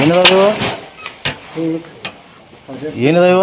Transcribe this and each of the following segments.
ಏನದಾವ ಏನಿದಾವ ಇವ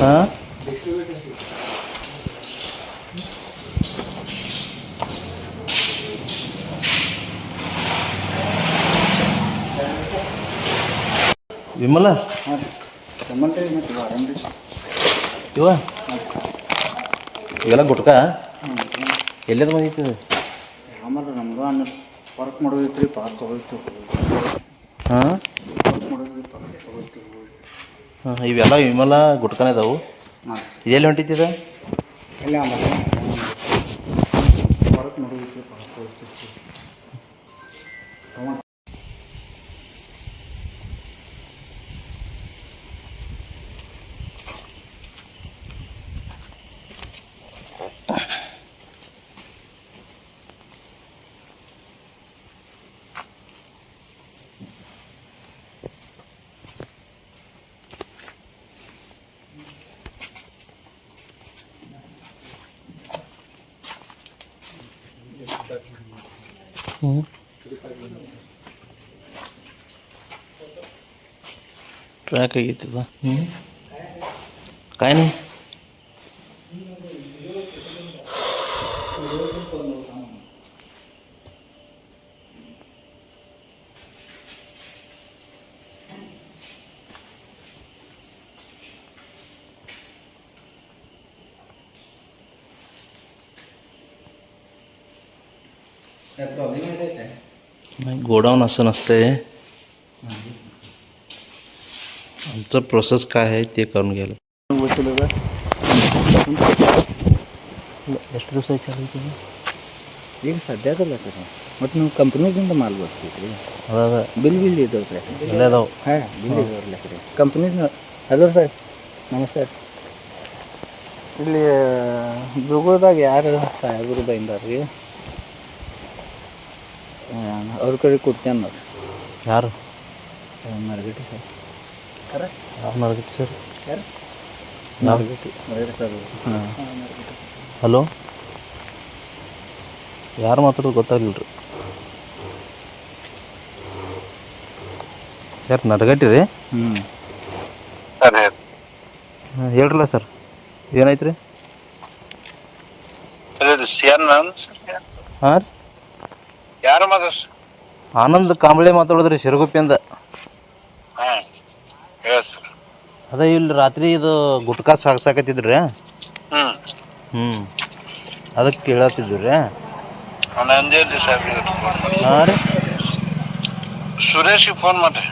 ಹಾಂ? ವಿಮಲ? ಇವ? ಇವೆಲ್ಲ ಗುಟ್ಕ? ಎಲ್ಲದ ಬಂದಿತ್ತು? ಆಮೇಲೆ ನಮ್ದು ಅನ್ನ ಪಾರ್ಕ್ ಮಾಡೋದಿತ್ತು ಪಾರ್ಕ್ ಹೋಗಿತ್ತು ಹಾಂ? ಹಾಂ ಇವೆಲ್ಲ ವಿಮಲ ಗುಟ್ಕನೇ ಅದಾವು ಹಾಂ. ಇದೆಲ್ಲಿ ಹೊಂಟಿತ್ತಿದ ಎಲ್ಲ ट्रॅक आहे तुला काय नाही. गोडाऊन असं नसतंय आमचं प्रोसेस काय आहे ते करून घ्यायला ಎಷ್ಟು ದಿವಸ ಆಯ್ತು ಚಾಲು ಈಗ ಸದ್ಯದಲ್ಲ ಕರೆ ಮತ್ತು ನೀವು ಕಂಪ್ನಿದಿಂದ ಮಾಲ್ ಬರ್ತೀವಿ ಅದ ಅದ ಬಿಲ್ ಬಿಲ್ ಇದಾವೆ ರೀ ಎಲ್ಲ ಅದಾವ ಹಾಂ ಬಿಲ್ ಇದಾವ್ರಲ್ಲ ಕರೆ ಕಂಪ್ನಿದ ಹಲೋ ಸರ್ ನಮಸ್ಕಾರ ಇಲ್ಲಿ ಜೋಗದಾಗ ಯಾರು ಸಾಹೇಬರು ಬೈಂದಾರ್ರಿ ಅವ್ರ ಕಡೆ ಕೊಡ್ತೇನೆ ನೋಡ್ರಿ ಯಾರು? ಮರಗಟ್ಟಿ ಸರ್. ಯಾರು? ಮರಗಟ್ಟಿ ಸರ್? ಯಾರು? ನಾವು ಮರಗಟ್ಟಿ ಮರಗಟ್ಟಿ ಸರ್ ಹಾಂ. ಹಲೋ? ಯಾರು ಮಾತಾಡೋದು ಗೊತ್ತಾಗಲಿಲ್ಲ ರೀ ಯಾರು ನಡಗಟ್ಟಿ ರೀ ಹ್ಞೂ ಹಾಂ ಹೇಳ್ರಲ್ಲ ಸರ್. ಏನಾಯ್ತು ರೀ ಹಾಂ ರೀ? ಯಾರು ಮಾತಾಡ್ರಿ ಆನಂದ್ ಕಾಂಬಳೆ ಮಾತಾಡೋದ್ರಿ ಶಿರಗುಪ್ಪಿಂದ ಹಾಂ ಹೇಳಿ ಸರ್. ಅದೇ ಇಲ್ಲಿ ರಾತ್ರಿ ಇದು ಗುಟ್ಕಾ ಸಾಗ್ಸಾಕತ್ತಿದ್ರಿ ಹ್ಞೂ ಹ್ಞೂ ಅದಕ್ಕೆ ಕೇಳತ್ತಿದ್ವಿ ರೀ ಮಾಡಿ ಹಾಂ ರೀ. ಸುರೇಶ್ಗೆ ಫೋನ್ ಮಾಡಿರಿ.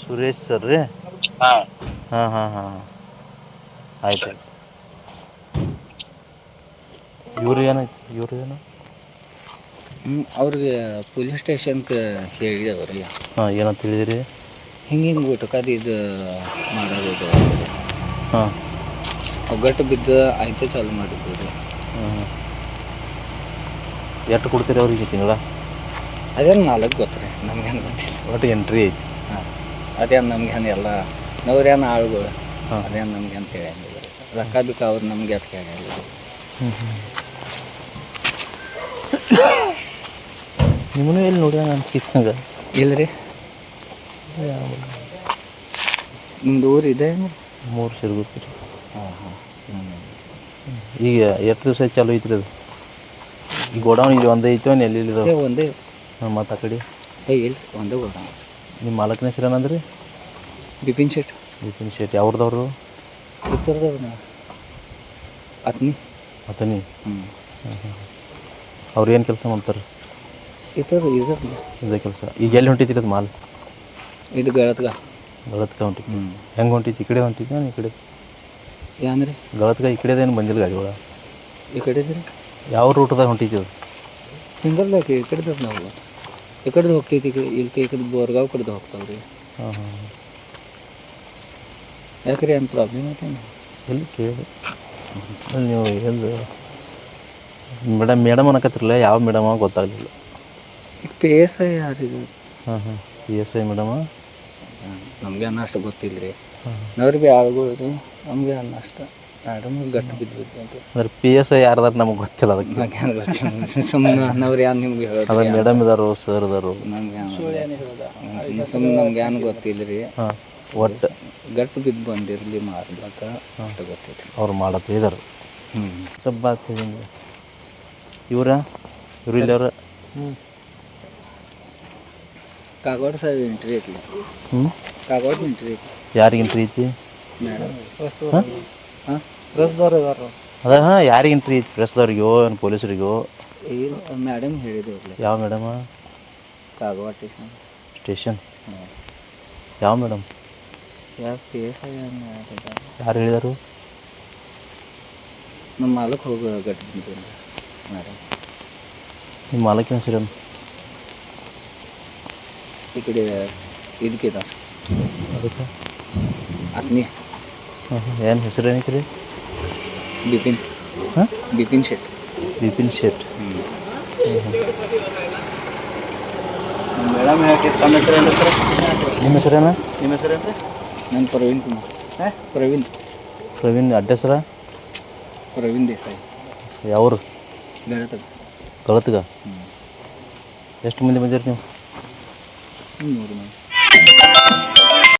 ಸುರೇಶ್ ಸರ್ ರೀ? ಹಾಂ. ಹಾಂ ಹಾಂ ಹಾಂ. ಆಯ್ತು. ಇವ್ರು ಏನಾಯ್ತು? ಇವ್ರು ಏನು? ಅವ್ರಿಗೆ ಪೊಲೀಸ್ ಸ್ಟೇಷನ್ಗೆ ಹೇಳಿದವ್ರಿ ಹಾಂ ಏನಂತ ಹೇಳಿದಿರಿ? ಹಿಂಗೆ ಹಿಂಗೆ ಊಟಕ್ಕದು ಇದು ಮಾಡೋದು ಇದು ಹಾಂ. ಒಗ್ಗಟ್ಟು ಬಿದ್ದು ಆಯ್ತು ಚಾಲು ಮಾಡಿದ್ದು ರೀ ಹಾಂ ಎಷ್ಟು ಕೊಡ್ತೀರಿ ಅವ್ರಿಗೆ ತಿಂಗಳ? ಅದೇನು ನಾಲ್ಕು ಗೊತ್ತು ನಮ್ಗೇನು ಗೊತ್ತಿಲ್ಲ. ಒಟ್ಟು ಎಂಟ್ರಿ ಐತಿ. ಹಾಂ ಅದೇನು ನಮ್ಗೇನು ಎಲ್ಲ ನವ್ರೇನು ಆಳುಗಳು ಹಾಂ. ಅದೇನು ನಮ್ಗೆ ಅಂತ ರೀ ರೊಕ್ಕ ಬೇಕಾ ಅವ್ರು ನಮ್ಗೆ ಅದು ಕೇಳಿಲ್ಲ ಹ್ಞೂ ಹ್ಞೂ ನಿಮ್ಮನ್ನು ಎಲ್ಲಿ ನೋಡೋಣ ಅನ್ಸಿತ್ತು ನಂಗೆ ಇಲ್ಲ ರೀ ನಿಮ್ದು ಊರು ಇದೆ ಮೂರು ಸಿರ್ಗುತ್ತಿ ರೀ ಹಾಂ. ಹಾಂ ಈಗ ಎಷ್ಟು ದಿವಸ ಚಾಲು ಐತ್ರಿ ಅದು? ಈ ಗೋಡೌನ್ ಇಲ್ಲಿ ಒಂದೇ ಐತೋ ಎಲ್ಲಿ ಇಲ್ಲಿ ಒಂದೇ. ಮತ್ತು ಆ ಕಡೆ. ಏ ಇಲ್ಲ ಒಂದೇ ಗೋಡೌನ್. ನಿಮ್ಮ ಮಾಲಕನ ಹೆಸರು ಏನಂದ್ರಿ? ಬಿಪಿನ್ ಶೆಟ್ ಬಿಪಿನ್ ಶೆಟ್ ಅವ್ರದವ್ರು ಉತ್ತರದವ್ರು ನಾವು. ಅತ್ನಿ. ಅತನಿ? ಹ್ಞೂ ಅವ್ರು ಏನು ಕೆಲಸ ಮಾಡ್ತಾರೆ? ಇತ್ತದ ಇದು ಇದೇ ಕೆಲಸ. ಈಗ ಎಲ್ಲಿ ಹೊಂಟಿದ್ದೀರಿ ಅದು ಮಾಲ್? ಇದು ಗಳತ್ಗ. ಗಳತ್ಕ ಹೊಂಟಿ ಹ್ಞೂ ಹೆಂಗೆ ಹೊಂಟಿತ್ತು ಈ ಕಡೆ ಹೊಂಟಿದ್ದೆ ಈ ಕಡೆ? ಯಾಂದ್ರಿ ಗಳತ್ಕ ಈ ಕಡೆದೇನು ಬಂದಿಲ್ಲ ಗಾಡಿಗಳ ಈ ಕಡೆ ಇದ್ರಿ ಯಾವ ರೂಟ್ದಾಗ ಹೊಂಟಿದ್ದೀವಿ ಹಿಂಗಲ್ಲ ಈ ಕಡೆದ ನಾವು ಈ ಕಡೆದು ಹೋಗ್ತೈತಿ ಇಲ್ಲಿ ಈ ಕಡೆ ಬೋರ್ಗಾವ್ ಕಡೆದು ಹೋಗ್ತಾವ್ರಿ. ಹಾಂ ಹಾಂ. ಯಾಕ್ರಿ ಏನು ಪ್ರಾಬ್ಲಮ್ ಐತೇನು? ಎಲ್ಲಿ ಕೇಳಿ. ಅಲ್ಲಿ ನೀವು ಎಲ್ಲಿ ಮೇಡಮ್ ಮೇಡಮ್ ಅನ್ನಕತ್ತಿರಲಿಲ್ಲ ಯಾವ ಮೇಡಮ ಗೊತ್ತಾಗಲಿಲ್ಲ. ಪಿ ಎಸ್ ಐ ಹಾಂ ಹಾಂ. P S I madam? ನಮಗೆ ಅನ್ನ ಅಷ್ಟು ಗೊತ್ತಿಲ್ಲ ರೀ ನೋಡ್ರಿ ಭೀ ಆಳ್ಗಳು ರೀ ನಮಗೆ ಅನ್ನ ಅಷ್ಟು ಮೇಡಮ್ ಗಟ್ಟಿ ಬಿದ್ದು ಅಂತ. ಅಂದ್ರೆ ಪಿ ಎಸ್ ಐ ಯಾರ್ದಾರ ನಮಗೆ ಗೊತ್ತಿಲ್ಲ ಅದಕ್ಕೆ. ನಂಗೆ ಏನು ಗೊತ್ತಿಲ್ಲ. ಸುಮ್ಮನೆ ಅನ್ನೋರು ಯಾರು ನಿಮ್ಗೆ ಹೇಳೋದು? ಮೇಡಮ್ ಇದಾರು ಸರ್ ಇದಾರು. ನಮ್ಗೆ ಸುಮ್ಮನೆ ಸುಮ್ಮನೆ ನಮ್ಗೆ ಏನು ಗೊತ್ತಿಲ್ಲ ರೀ ಹಾಂ ಒಟ್ಟು. ಗಟ್ಟು ಬಿದ್ದು ಬಂದಿರಲಿ ಮಾರ್ಲಕ್ಕ ಅಷ್ಟು ಗೊತ್ತೈತಿ ಅವ್ರು ಮಾಡತ್ತೆ ಇದಾರು. ಹ್ಞೂ ಬಾತ್ ಇವ್ರ. ಇವ್ರು? ಇಲ್ಲವ್ರ ಹ್ಞೂ ಕಾಗವಾಡ ಸಾಹೇಬ್ ಎಂಟ್ರಿ ಐತಿ. ಹ್ಞೂ ಕಾಗೋಡ್ ಎಂಟ್ರಿ ಐತಿ. ಯಾರಿಗಿಂತ ಐತಿ? ಮೇಡಮ್. ಹಾಂ? ಹಾಂ? ಪ್ರೆಸ್ದವ್ರು ಇದಾರ ಅದ ಹಾಂ ಯಾರಿಗಿಂತ ಐತಿ? ಪ್ರೆಸ್ದವ್ರಿಗೋ ಏನು ಪೊಲೀಸರಿಗೋ? ಏನು ಮೇಡಮ್ ಹೇಳಿದ್ರು ಯಾವ ಮೇಡಮ? ಕಾಗವಾಡ ಸ್ಟೇಷನ್ ಸ್ಟೇಷನ್ ಯಾವ ಮೇಡಮ್? ಯಾವ ಐ ಯಾರು ಹೇಳಿದಾರು? ನಮ್ಮ ಮಾಲಕ್ ಹೋಗಿ ಗಟ್ಟಿ ಮೇಡಮ್. ನಿಮ್ಮ ಮಾಲಕ್ಕೆ ಹೆಸರೇನು? ಈ ಇದಕ್ಕೆ ಅದಕ್ಕೆ? ಅಗ್ನಿ. ಹಾಂ ಹಾಂ ಏನು ಹೆಸರು ಏನಕ್ಕೆ ರೀ? ಬಿಪಿನ್. ಹಾಂ? ಬಿಪಿನ್ ಶೆಟ್. ಬಿಪಿನ್ ಶೆಟ್. ಹ್ಞೂ ಮೇಡಮ್ ಯಾಕೆ ತಮ್ಮ ಹೆಸರು ಏನು ಸರ್? ನಿಮ್ಮ ಹೆಸರೇನ ನಿಮ್ಮ ಹೆಸರೇನು ರೀ ನಾನು ಪ್ರವೀಣ್ ಕುಮಾರ್. ಪ್ರವೀಣ್. ಪ್ರವೀಣ್ ಅಡ್ರೆಸ್ರ ಪ್ರವೀಣ್ ದೇಸಾಯಿ. ಯಾವ್ರು? ಬೆಳತದ ಕಳತ್ಗ ಹ್ಞೂ ಎಷ್ಟು ಮಂದಿ ಬಂದಿರಿ ನೀವು? ಮೂರು ಮಂದಿ